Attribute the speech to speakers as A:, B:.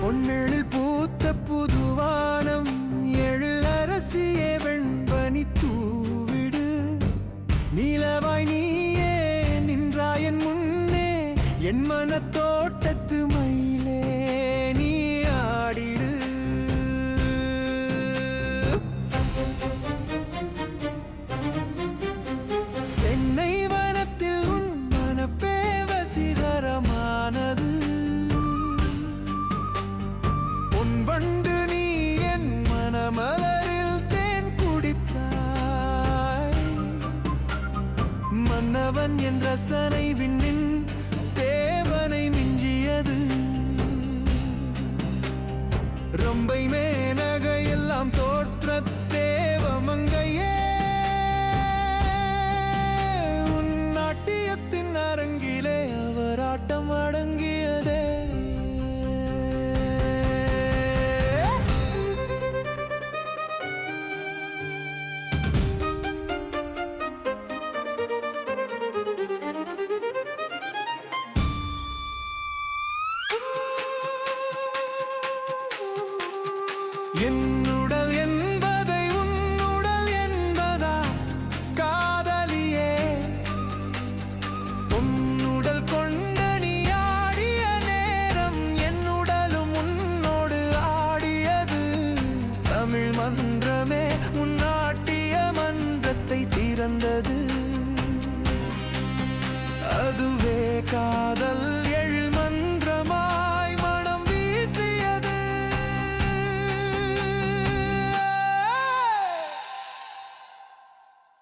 A: பொன்னெழில் பூத்த புதுவானம் எழில் அரசியே வெண்பனி தூவிடு. நீலவாய் நீயே நின்றாயன் முன்னே என் மன தோட்டத்து மன்னவன் என் ரசனை விண்ணின் தேவனை மிஞ்சியது. ரொம்ப மே என்னுடல் என்பதை உன்னுடல் என்பதா? காதலியே. உன்னுடல் கொண்ட நீ ஆடிய நேரம் என்னுடலும் உன்னோடு ஆடியது. தமிழ் உன்னாட்டிய மன்றத்தை திறந்தது.